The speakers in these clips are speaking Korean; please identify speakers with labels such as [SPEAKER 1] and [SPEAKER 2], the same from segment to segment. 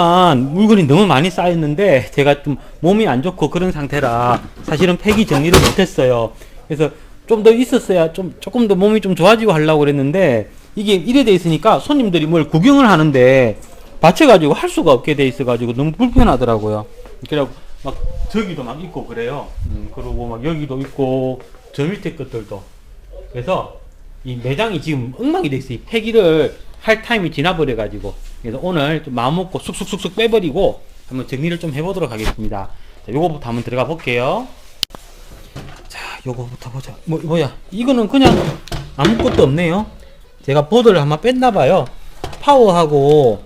[SPEAKER 1] 그동안 물건이 너무 많이 쌓였는데 제가 좀 몸이 안 좋고 그런 상태라 사실은 폐기 정리를 못했어요. 그래서 좀 더 있었어야 좀 조금 더 몸이 좀 좋아지고 하려고 그랬는데 이게 이래 돼 있으니까 손님들이 뭘 구경을 하는데 받쳐가지고 할 수가 없게 돼 있어가지고 너무 불편하더라고요. 그래갖고 막 저기도 막 있고 그래요. 음, 그리고 막 여기도 있고 저 밑에 것들도. 그래서 이 매장이 지금 엉망이 돼 있어요. 이 폐기를 할 타임이 지나버려가지고. 그래서 오늘 좀 마음 먹고 쑥쑥쑥쑥 빼버리고 한번 정리를 좀 해보도록 하겠습니다. 자, 요거부터 한번 들어가 볼게요. 자, 요거부터 보자. 뭐, 뭐야. 이거는 그냥 아무것도 없네요. 제가 보드를 한번 뺐나봐요. 파워하고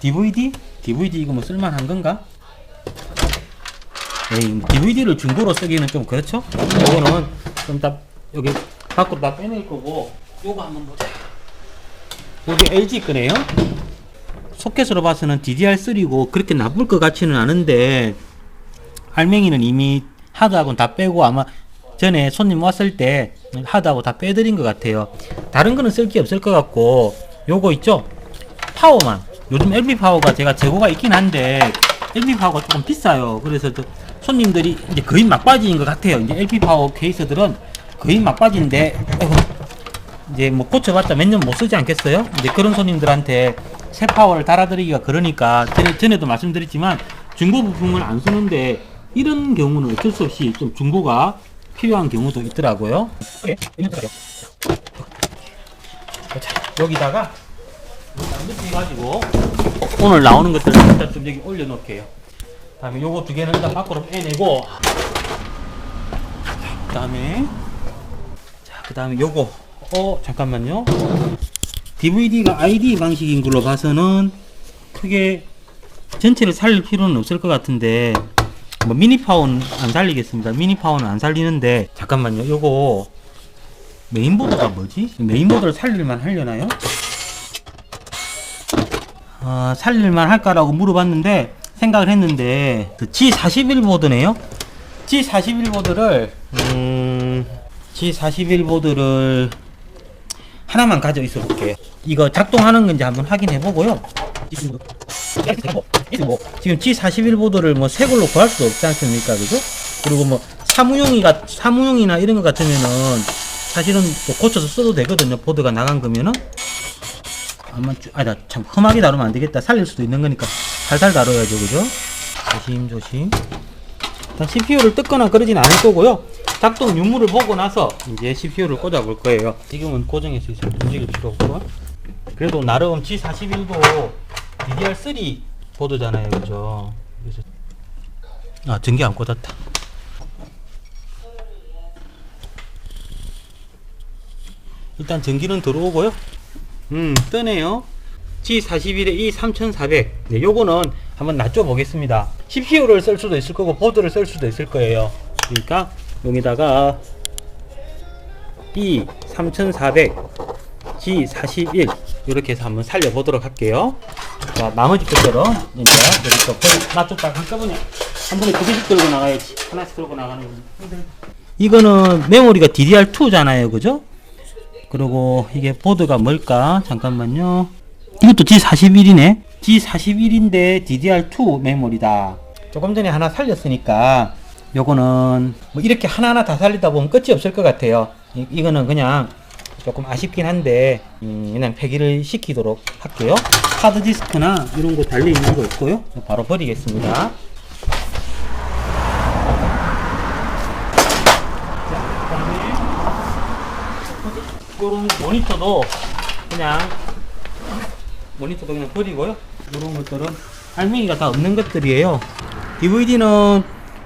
[SPEAKER 1] DVD? DVD 이거 뭐 쓸만한 건가? 에이, DVD를 중고로 쓰기는 좀 그렇죠? 요거는 좀 다 여기 밖으로 다 빼낼 거고 요거 한번 보자. 여기 LG 거네요. 소켓으로 봐서는 DDR3고 그렇게 나쁠 것 같지는 않은데 알맹이는 이미 하드하고는 다 빼고 아마 전에 손님 왔을 때 하드하고 다 빼드린 것 같아요. 다른 거는 쓸 게 없을 것 같고 요거 있죠? 파워만 요즘 LP 파워가 제가 재고가 있긴 한데 LP 파워가 조금 비싸요. 그래서 저 손님들이 이제 거의 막바지인 것 같아요. 이제 LP 파워 케이스들은 거의 막바지인데 이제 뭐 고쳐봤자 몇 년 못 쓰지 않겠어요? 이제 그런 손님들한테 새 파워를 달아드리기가 그러니까 전에, 전에도 말씀드렸지만 중고 부품을 안 쓰는데 이런 경우는 어쩔 수 없이 좀 중고가 필요한 경우도 있더라고요. 예, 자, 여기다가 해가지고 오늘 나오는 것들을 일단 좀 여기 올려놓을게요. 다음에 요거 두 개는 일단 밖으로 빼내고 그 다음에 자, 그 다음에 요거 어 잠깐만요. DVD가 ID 방식인 걸로 봐서는 크게 전체를 살릴 필요는 없을 것 같은데 뭐 미니 파워는 안 살리겠습니다. 미니 파워는 안 살리는데 잠깐만요. 요거 메인보드가 뭐지? 메인보드를 살릴만 하려나요? 아, 살릴만 할까라고 물어봤는데 생각을 했는데 그 G41 보드네요. G41 보드를 음, G41 보드를 하나만 가져 있어 볼게요. 이거 작동하는 건지 한번 확인해 보고요. 뭐 지금 G41 보드를 뭐 새 걸로 구할 수 없지 않습니까, 그죠? 그리고 뭐 사무용이가 사무용이나 이런 것 같으면은 사실은 또 고쳐서 써도 되거든요. 보드가 나간 거면은 아마 쭈- 아니다 참 험하게 다루면 안 되겠다. 살릴 수도 있는 거니까 살살 다뤄야죠, 그죠? 조심 조심. 일단 CPU를 뜯거나 그러진 않을 거고요. 작동 유무를 보고 나서 이제 CPU를 꽂아 볼 거예요. 지금은 고정해서 있어요. 움직일 필요 없고. 그래도 나름 G41도 DDR3 보드잖아요, 그죠? 그래서 아 전기 안 꽂았다. 일단 전기는 들어오고요. 음, 뜨네요. G41에 E3400. 네, 요거는 한번 낮춰 보겠습니다. CPU를 쓸 수도 있을 거고, 보드를 쓸 수도 있을 거예요. 그러니까, 여기다가 E3400, G41. 이렇게 해서 한번 살려보도록 할게요. 자, 나머지 것들은 이제 여기 또 거의 낮췄다 한꺼번에 한 번에 두 개씩 들고 나가야지. 하나씩 들고 나가는 건 힘들다. 이거는 메모리가 DDR2 잖아요. 그죠? 그리고 이게 보드가 뭘까? 잠깐만요. 이것도 G41이네. G41인데 DDR2 메모리다. 조금 전에 하나 살렸으니까 요거는 뭐 이렇게 하나하나 다 살리다 보면 끝이 없을 것 같아요. 이, 이거는 그냥 조금 아쉽긴 한데 음, 그냥 폐기를 시키도록 할게요. 하드 디스크나 이런 거 달려 있는 거 있고요. 바로 버리겠습니다. 요런 모니터도 그냥 모니터도 그냥 버리고요. 이런 것들은 알맹이가 다 없는 것들이에요. DVD는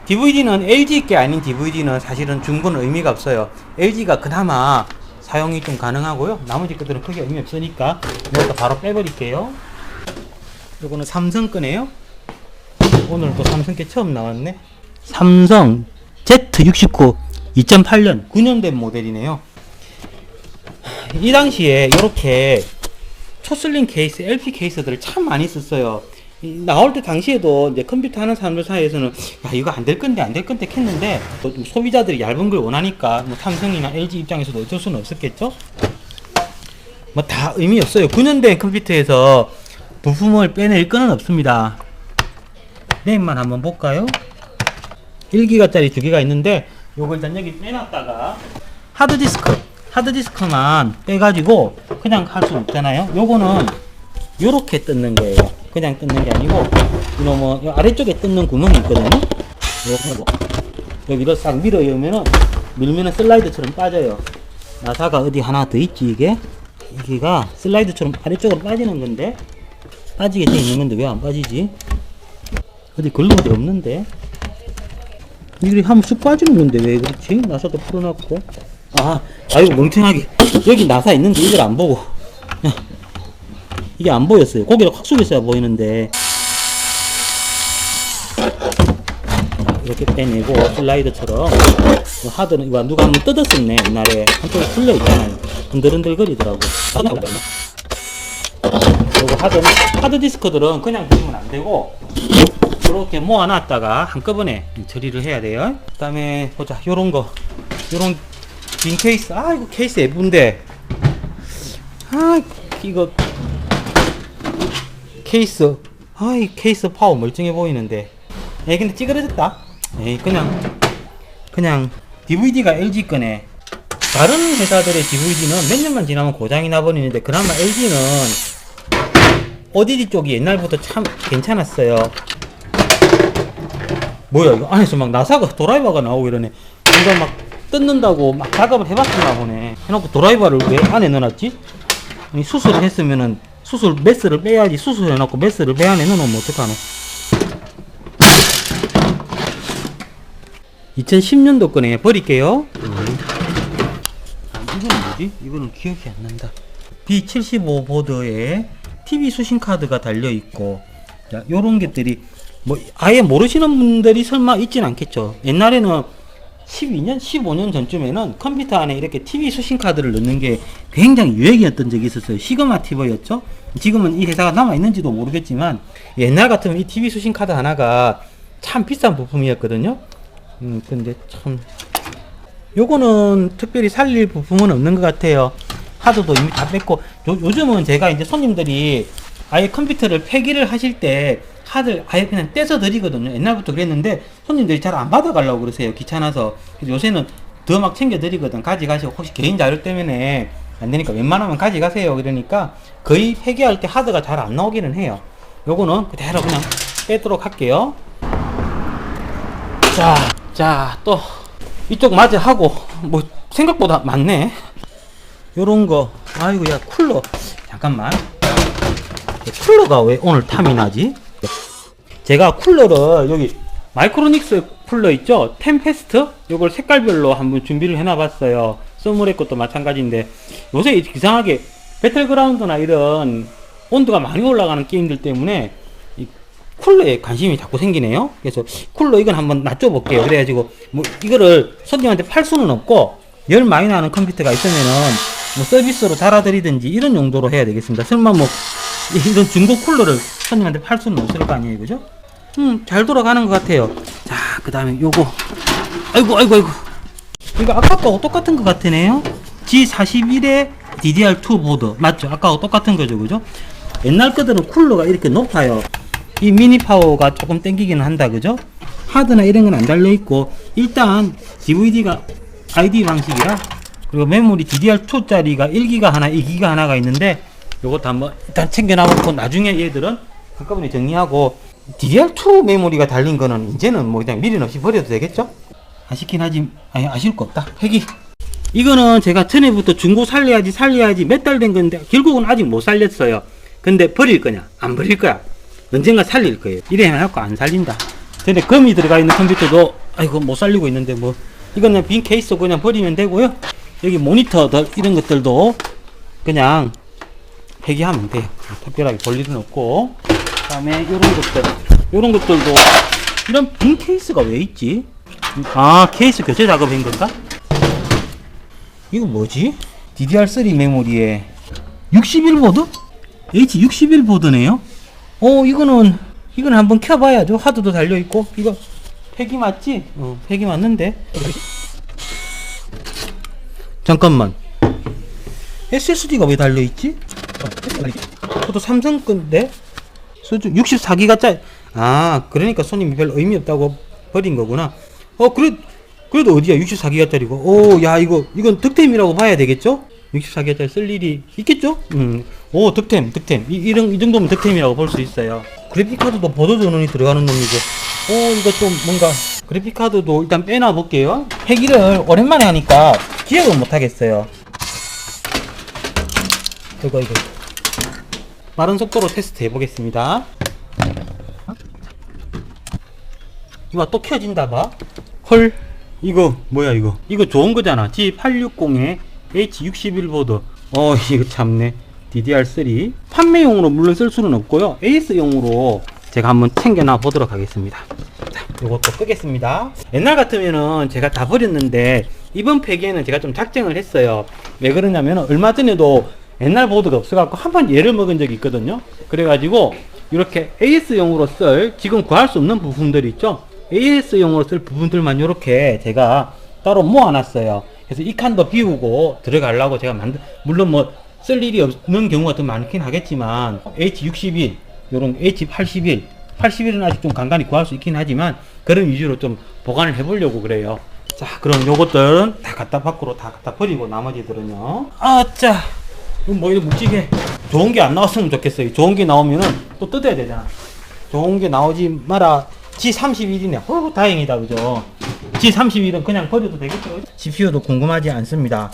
[SPEAKER 1] DVD는 LG 게 아닌 DVD는 사실은 중고는 의미가 없어요. LG가 그나마 사용이 좀 가능하고요. 나머지 것들은 크게 의미 없으니까 이것도 바로 빼버릴게요. 요거는 삼성 거네요. 오늘 또 삼성 게 처음 나왔네. 삼성 Z69 2008년 9년 된 모델이네요. 이 당시에 이렇게 초슬린 케이스, LP 케이스들을 참 많이 썼어요. 이 나올 때 당시에도 이제 컴퓨터 하는 사람들 사이에서는 야 이거 안 될 건데 안 될 건데 했는데 또좀 소비자들이 얇은 걸 원하니까 뭐 삼성이나 LG 입장에서도 어쩔 수는 없었겠죠. 뭐 다 의미 없어요. 9년 된 컴퓨터에서 부품을 빼낼 건은 없습니다. 램만 한번 볼까요? 1기가짜리 두 개가 있는데 요걸 일단 여기 빼놨다가 하드디스크 하드디스크만 빼가지고 그냥 할 수는 없잖아요. 요거는 요렇게 뜯는 거예요. 그냥 뜯는 게 아니고 이놈은 요 아래쪽에 뜯는 구멍이 있거든요. 요거 여기를 싹 밀어 열면은 밀면은 슬라이드처럼 빠져요. 나사가 어디 하나 더 있지 이게? 여기가 슬라이드처럼 아래쪽으로 빠지는 건데 빠지게 돼 있는 건데 왜 안 빠지지? 어디 걸린 데 없는데? 이게 하면 쑥 빠지는 건데 왜 그렇지? 나사도 풀어놨고 아 아이고 멍청하게. 여기 나사 있는데 이걸 안 보고. 야, 이게 안 보였어요. 고개를 확 숙였어야 보이는데. 이렇게 빼내고 슬라이드처럼 그 하드는 이거 누가 한번 뜯었었네 옛날에. 한쪽에 풀려 있잖아요. 흔들흔들 거리더라고. 요거? 하드 하드 디스크들은 그냥 두시면 안 되고 이렇게 모아놨다가 한꺼번에 처리를 해야 돼요. 그 다음에 보자 요런 거. 요런 빈 케이스. 아 이거 케이스 예쁜데. 아 이거 케이스. 아 이 케이스 파워 멀쩡해 보이는데. 에 근데 찌그러졌다. 에이 그냥 그냥 DVD가 LG 거네. 다른 회사들의 DVD는 몇 년만 지나면 고장이 나버리는데 그나마 LG는 ODD 쪽이 옛날부터 참 괜찮았어요. 뭐야 이거 안에서 막 나사가 드라이버가 나오고 이러네. 뭔가 막 뜯는다고 막 작업을 해봤었나 보네 해놓고 드라이버를 왜 안에 넣어놨지? 아니 수술을 했으면은 수술 메스를 빼야지 수술해놓고 메스를 배 안에 넣어놓으면 어떡하노 2010년도 거네 버릴게요 아, 이건 뭐지? 이거는 기억이 안 난다 B75 보드에 TV 수신 카드가 달려 있고 자, 요런 것들이 뭐 아예 모르시는 분들이 설마 있진 않겠죠. 옛날에는 12년, 15년 전쯤에는 컴퓨터 안에 이렇게 TV 수신 카드를 넣는 게 굉장히 유행이었던 적이 있었어요. 시그마 TV였죠. 지금은 이 회사가 남아 있는지도 모르겠지만 옛날 같으면 이 TV 수신 카드 하나가 참 비싼 부품이었거든요. 음, 근데 참 요거는 특별히 살릴 부품은 없는 것 같아요. 하드도 이미 다 뺐고 요, 요즘은 제가 이제 손님들이 아예 컴퓨터를 폐기를 하실 때 하드 아예 그냥 떼서 드리거든요. 옛날부터 그랬는데 손님들이 잘 안 받아가려고 그러세요. 귀찮아서. 요새는 더 막 챙겨 드리거든. 가져가시고 혹시 개인 자료 때문에 안 되니까 웬만하면 가져가세요. 그러니까 거의 폐기할 때 하드가 잘 안 나오기는 해요. 요거는 그대로 그냥 빼도록 할게요. 자, 자, 또 이쪽 마저 하고 뭐 생각보다 많네. 요런 거. 아이고 야 쿨러. 잠깐만. 쿨러가 왜 오늘 탐이 나지? 제가 쿨러를 여기 마이크로닉스 쿨러 있죠? 템페스트? 요걸 색깔별로 한번 준비를 해놔봤어요. 써머레 것도 마찬가지인데 요새 이상하게 배틀그라운드나 이런 온도가 많이 올라가는 게임들 때문에 이 쿨러에 관심이 자꾸 생기네요. 그래서 쿨러 이건 한번 낮춰볼게요. 그래가지고 뭐 이거를 손님한테 팔 수는 없고 열 많이 나는 컴퓨터가 있으면은 뭐 서비스로 달아드리든지 이런 용도로 해야 되겠습니다. 설마 뭐 이런 중고 쿨러를 손님한테 팔 수는 없을 거 아니에요, 그죠? 음, 잘 돌아가는 것 같아요. 자, 그 다음에 요거. 아이고, 아이고, 아이고. 이거 아까 거하고 똑같은 것 같으네요. G41의 DDR2 보드. 맞죠? 아까하고 똑같은 거죠, 그죠? 옛날 거들은 쿨러가 이렇게 높아요. 이 미니 파워가 조금 땡기기는 한다, 그죠? 하드나 이런 건 안 달려있고, 일단 DVD가 ID 방식이라, 그리고 메모리 DDR2짜리가 1기가 하나, 2기가 하나가 있는데, 요것도 한번 일단 챙겨놔놓고, 나중에 얘들은 한꺼번에 정리하고, DDR2 메모리가 달린 거는 이제는 뭐 그냥 미련 없이 버려도 되겠죠? 아쉽긴 하지, 아니, 아쉬울 거 없다. 폐기. 이거는 제가 전에부터 중고 살려야지 살려야지 몇 달 된 건데 결국은 아직 못 살렸어요. 근데 버릴 거냐? 안 버릴 거야. 언젠가 살릴 거예요. 이래 해놓고 안 살린다. 근데 금이 들어가 있는 컴퓨터도 아이고 못 살리고 있는데 뭐 그냥 빈 케이스 그냥 버리면 되고요. 여기 모니터들 이런 것들도 그냥 폐기하면 돼요. 특별하게 볼 일은 없고 그 다음에 이런 것들 이런 것들도 이런 빈 케이스가 왜 있지? 아 케이스 교체 작업인 건가? 이거 뭐지? DDR3 메모리에 61보드? H61보드네요? 어, 이거는, 이건 한번 켜봐야죠. 하드도 달려있고. 이거, 팩이 맞지? 어, 팩이 맞는데. 잠깐만. SSD가 왜 달려있지? 저도 삼성 건데? 수준 64기가짜리. 아 그러니까 손님이 별로 의미 없다고 버린 거구나. 어 그래 그래도 어디야? 64기가짜리고. 오 야 이거 이건 득템이라고 봐야 되겠죠? 64기가짜리 쓸 일이 있겠죠? 음오 득템 득템. 이, 이런 이 정도면 득템이라고 볼 수 있어요. 그래픽카드도 보조 전원이 들어가는 놈이고 오 이거 좀 뭔가 그래픽카드도 일단 빼놔 볼게요. 회기를 오랜만에 하니까 기억을 못 하겠어요. 이거 이거 빠른 속도로 테스트 해보겠습니다. 이거 또 켜진다 봐. 헐, 이거 뭐야 이거? 이거 좋은 거잖아. G860에 H61 보드. 어, 이거 참네. DDR3 판매용으로 물론 쓸 수는 없고요. AS용으로 제가 한번 챙겨놔 보도록 하겠습니다. 자, 이것도 끄겠습니다. 옛날 같으면은 제가 다 버렸는데 이번 폐기에는 제가 좀 작정을 했어요. 왜 그러냐면 얼마 전에도 옛날 보드가 없어갖고 한 번 예를 먹은 적이 있거든요. 그래가지고 이렇게 AS용으로 쓸 지금 구할 수 없는 부품들 있죠. AS용으로 쓸 부분들만 이렇게 제가 따로 모아놨어요. 그래서 이 칸도 비우고 들어가려고 제가 만들 물론 뭐 쓸 일이 없는 경우가 더 많긴 하겠지만 H61 요런 H81 81은 아직 좀 간간히 구할 수 있긴 하지만 그런 위주로 좀 보관을 해보려고 그래요. 자, 그럼 요것들은 다 갖다 밖으로 다 갖다 버리고 나머지들은요. 아, 자. 이거 뭐 이렇게 묵직해. 좋은 게 안 나왔으면 좋겠어요. 좋은 게 나오면은 또 뜯어야 되잖아. 좋은 게 나오지 마라. G31이네. 어우, 다행이다. 그죠? G31은 그냥 버려도 되겠죠? CPU도 궁금하지 않습니다.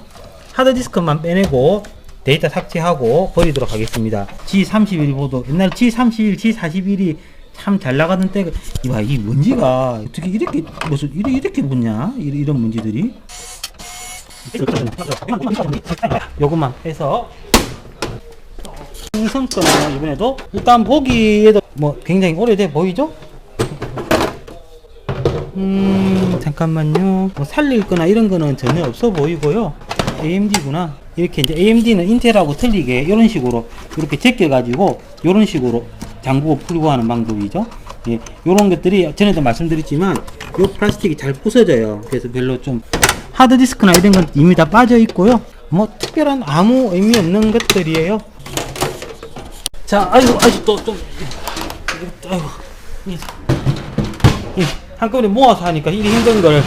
[SPEAKER 1] 하드디스크만 빼내고 데이터 삭제하고 버리도록 하겠습니다. G31 보도 옛날 G31, G41이 참 잘 나가던 때가 이봐 이 먼지가 어떻게 이렇게 무슨 이렇게 이렇게 붙냐 이런, 이런 먼지들이 요것만 빼서. 충성 거는 이번에도 일단 보기에도 뭐 굉장히 오래돼 보이죠? 음 잠깐만요. 뭐 살릴 거나 이런 거는 전혀 없어 보이고요. AMD구나. 이렇게 이제 AMD는 인텔하고 틀리게 이런 식으로 이렇게 제껴 가지고 이런 식으로 잠그고 풀고 하는 방법이죠. 예, 이런 것들이 전에도 말씀드렸지만 이 플라스틱이 잘 부서져요. 그래서 별로 좀 하드디스크나 이런 건 이미 다 빠져 있고요. 뭐 특별한 아무 의미 없는 것들이에요. 자 아이고 아이고 또좀 아이고. 이- 이 한꺼번에 모아서 하니까 이게 힘든 걸.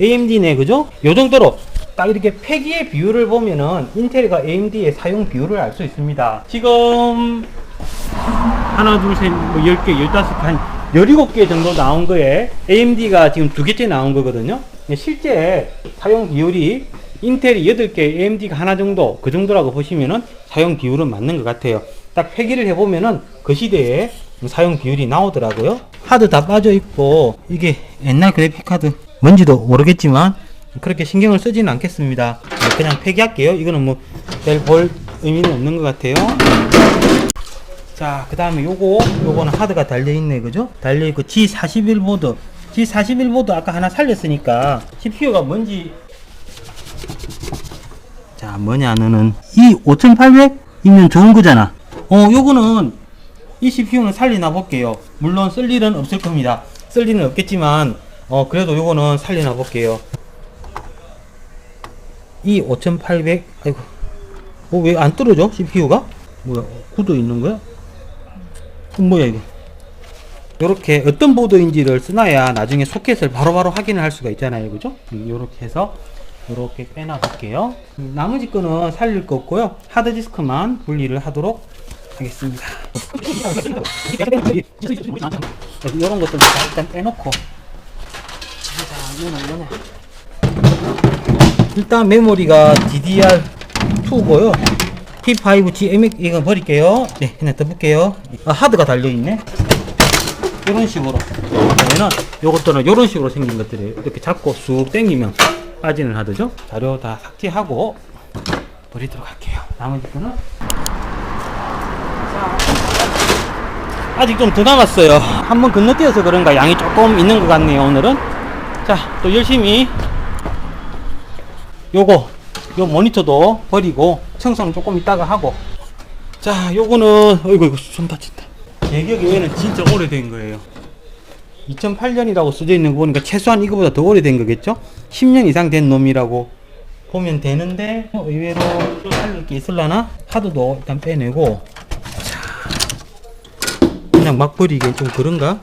[SPEAKER 1] AMD네 그죠? 요 정도로 딱 이렇게 폐기의 비율을 보면은 인텔과 AMD의 사용 비율을 알 수 있습니다. 지금 하나 둘셋뭐 10개 15개 한 17개 정도 나온 거에 AMD가 지금 두 개째 나온 거거든요 실제 사용 비율이 인텔이 8개 AMD가 하나 정도 그 정도라고 보시면은 사용 비율은 맞는 것 같아요. 딱 폐기를 해보면은 그 시대에 사용 비율이 나오더라고요. 하드 다 빠져 있고 이게 옛날 그래픽 카드 뭔지도 모르겠지만 그렇게 신경을 쓰지는 않겠습니다. 네, 그냥 폐기할게요. 이거는 뭐 별 볼 의미는 없는 것 같아요. 자, 그 다음에 요거, 요거는 하드가 달려있네, 그죠? 달려있고, G41 보드. G41 보드 아까 하나 살렸으니까, CPU가 뭔지. 자, 뭐냐면은, 이 5800이면 좋은 거잖아. 어, 요거는, 이 CPU는 살리나 볼게요. 물론 쓸 일은 없을 겁니다. 쓸 일은 없겠지만, 어, 그래도 요거는 살리나 볼게요. 이 5800, 아이고. 어, 왜 안 떨어져? CPU가? 뭐야, 굳어 있는 거야? 어, 뭐야 이게 요렇게 어떤 보드인지를 쓰나야 나중에 소켓을 바로바로 확인을 할 수가 있잖아요. 그죠? 음, 요렇게 해서 요렇게 빼놔 볼게요. 음, 나머지 거는 살릴 거 없고요. 하드디스크만 분리를 하도록 하겠습니다. 이런 것들 다 일단 빼놓고. 일단 메모리가 DDR2고요. P5 GMX 이건 버릴게요. 네, 하나 더 볼게요. 아, 하드가 달려있네. 이런 식으로. 그러면은, 요것들은 이런 식으로 생긴 것들이 이렇게 잡고 쑥 당기면 빠지는 하드죠. 자료 다 삭제하고 버리도록 할게요. 나머지 거는. 자, 아직 좀 더 남았어요. 한번 건너뛰어서 그런가 양이 조금 있는 것 같네요, 오늘은. 자, 또 열심히 요거 요 모니터도 버리고 청소는 조금 이따가 하고 자 요거는 어이구 이거 손 다친다 제 기억에 얘는 진짜 오래된 거예요 2008년이라고 써져 있는 거 보니까 최소한 이거보다 더 오래된 거겠죠 10년 이상 된 놈이라고 보면 되는데 어, 의외로 좀 살릴 게 있을라나 하드도 일단 빼내고 자 그냥 막 버리기엔 좀 그런가?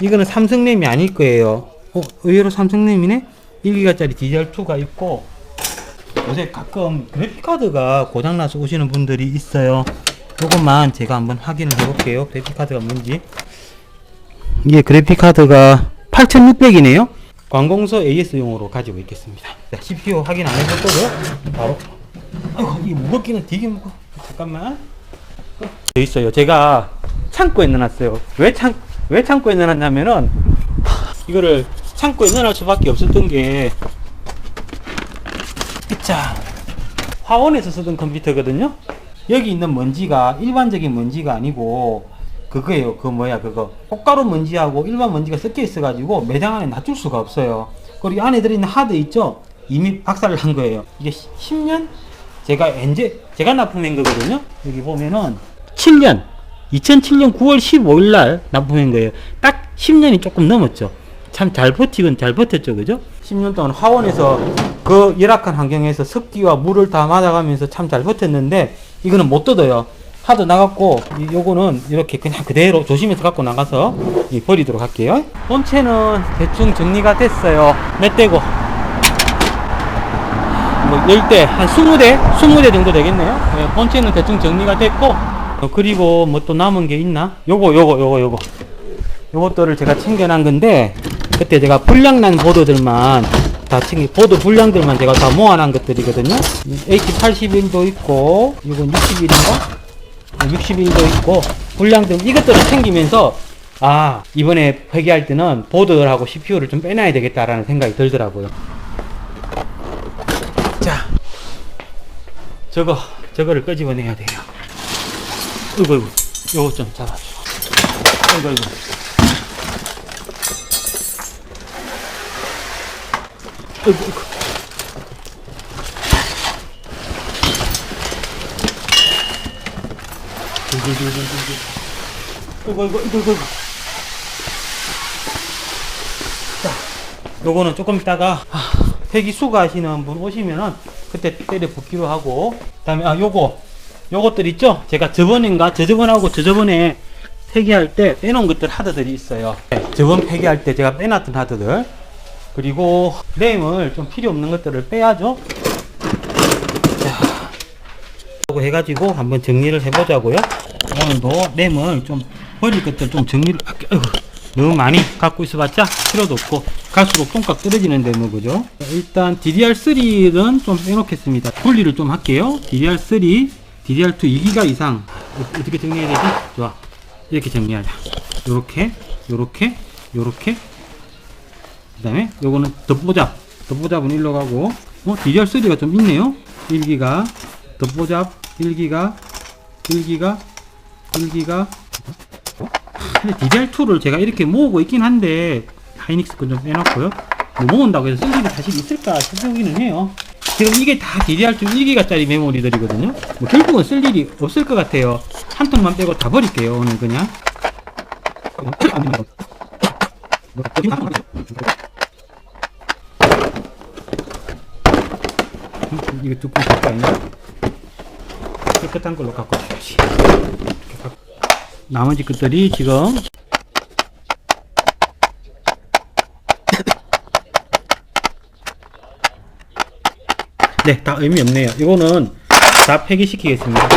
[SPEAKER 1] 이거는 삼성램이 아닐 거예요. 어, 의외로 삼성램이네? 1기가짜리 DDR2가 있고, 요새 가끔 그래픽카드가 고장나서 오시는 분들이 있어요. 요것만 제가 한번 확인을 해볼게요. 그래픽카드가 뭔지. 이게 그래픽카드가 8600이네요. 관공서 AS용으로 가지고 있겠습니다. 자, CPU 확인 안 해볼 거고요. 바로. 아이고, 이 무겁기는 되게 무거워. 잠깐만. 돼 있어요. 제가 창고에 넣어놨어요. 왜 창, 왜 창고에 넣어놨냐면은, 이거를 창고에 넣어놓을 수밖에 없었던 게, 자, 화원에서 쓰던 컴퓨터거든요. 여기 있는 먼지가 일반적인 먼지가 아니고 그거예요. 그 뭐야 그거 꽃가루 먼지하고 일반 먼지가 섞여 있어가지고 매장 안에 놔둘 수가 없어요. 그리고 이 안에 들어있는 하드 있죠. 이미 박살을 한 거예요. 이게 10년 제가 엔제 제가 납품한 거거든요. 여기 보면은 7년 2007년 9월 15일 날 납품한 거예요. 딱 10년이 조금 넘었죠. 참 잘 버티긴 잘 버텼죠, 그죠? 10년 동안 화원에서 그 열악한 환경에서 습기와 물을 다 맞아가면서 참 잘 버텼는데 이거는 못 뜯어요. 하도 나갔고 이- 요거는 이렇게 그냥 그대로 조심해서 갖고 나가서 이 버리도록 할게요. 본체는 대충 정리가 됐어요. 몇 대고? 뭐 10대, 한 20대? 20대 정도 되겠네요. 네, 본체는 대충 정리가 됐고 어, 그리고 뭐 또 남은 게 있나? 요거 요거 요거 요거 요것들을 제가 챙겨놓은 건데 그때 제가 불량난 보드들만 다 챙기 보드 불량들만 제가 다 모아놓은 것들이거든요. H81도 있고 이건 61인가? 61도 있고 불량들 이것들을 챙기면서 아 이번에 회계할 때는 보드하고 CPU를 좀 빼놔야 되겠다라는 생각이 들더라고요. 자 저거 저거를 끄집어내야 돼요. 이거 이거 요거 좀 잡아줘 이거 이거 자, 요거는 조금 있다가, 아, 폐기 수거하시는 분 오시면은, 그때 때려 붓기로 하고, 그 다음에, 아, 요거, 요것들 있죠? 제가 저번인가, 저저번하고 저저번에 폐기할 때 빼놓은 것들 하드들이 있어요. 네, 저번 폐기할 때 제가 빼놨던 하드들. 그리고 램을 좀 필요 없는 것들을 빼야죠. 자, 하고 해가지고 한번 정리를 해보자고요. 오늘도 램을 좀 버릴 것들 좀 정리를. 아이고, 너무 많이 갖고 있어봤자 필요도 없고 갈수록 똥값 떨어지는데 뭐 그죠? 일단 DDR3는 좀 빼놓겠습니다. 분리를 좀 할게요. DDR3, DDR2 2기가 이상 어떻게 정리해야 되지? 좋아. 이렇게 정리하자. 요렇게, 요렇게, 요렇게, 그 다음에 요거는 덧보잡 덧보잡은 일로 가고 어 DDR3가 좀 있네요. 1기가 덧보잡 1기가 1기가 1기가. 근데 DDR2를 제가 이렇게 모으고 있긴 한데 하이닉스 건 좀 빼놨고요. 뭐 모은다고 해서 쓸 일이 사실 있을까 싶기는 해요. 지금 이게 다 DDR2 1기가짜리 메모리들이거든요. 뭐 결국은 쓸 일이 없을 것 같아요. 한 톤만 빼고 다 버릴게요 오늘 그냥 이거 뚜껑 갖고 있나? 깨끗한 걸로 갖고 와야지. 나머지 것들이 지금 네, 다 의미 없네요. 이거는 다 폐기시키겠습니다.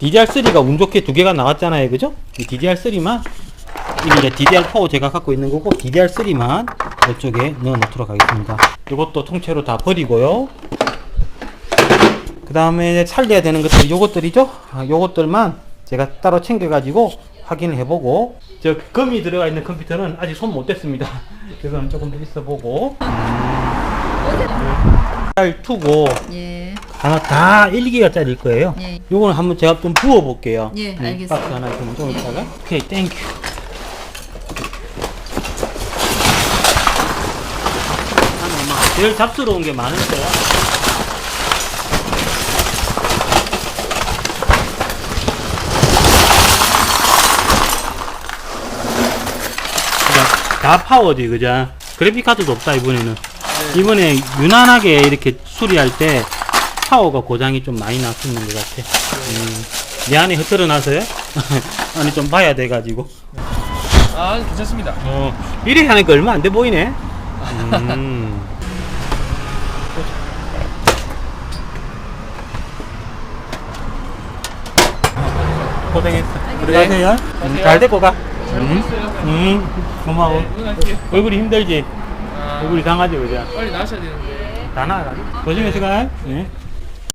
[SPEAKER 1] DDR3가 운 좋게 두 개가 나왔잖아요. 그죠? 이 DDR3만 이게 이제 DDR4 제가 갖고 있는 거고 DDR3만 이쪽에 넣어 놓도록 하겠습니다. 이것도 통째로 다 버리고요. 그 다음에 살려야 되는 것들이 요것들이죠. 아, 요것들만 제가 따로 챙겨 가지고 확인을 해보고 저 금이 들어가 있는 컴퓨터는 아직 손 못 댔습니다. 그건 조금 더 있어 보고 R2고
[SPEAKER 2] 예,
[SPEAKER 1] 아마 다 1기가짜리일 거예요.
[SPEAKER 2] 예.
[SPEAKER 1] 요거는 한번 제가 좀 부어 볼게요.
[SPEAKER 2] 예,
[SPEAKER 1] 네,
[SPEAKER 2] 알겠습니다.
[SPEAKER 1] 박스 하나 좀, 좀 있다가. 오케이, 땡큐. 제일 잡스러운 게 많은데요. 그러니까 다 파워지, 그죠? 그래픽 카드도 없다, 이번에는. 이번에 유난하게 이렇게 수리할 때 파워가 고장이 좀 많이 났었는 것 같아. 음, 내 안에 흐트러 나서요? 아니 좀 봐야 돼가지고.
[SPEAKER 2] 아 괜찮습니다.
[SPEAKER 1] 어, 이리 하니까 얼마 안 돼 보이네. 음. 고생했어. 들어가세요. 음, 잘 데리고 가. 음, 음, 고마워. 얼굴이 힘들지?
[SPEAKER 2] 아,
[SPEAKER 1] 얼굴이 강하지, 그죠?
[SPEAKER 2] 빨리 나셔야 되는데.
[SPEAKER 1] 다 나가. 조심해서 가. 네.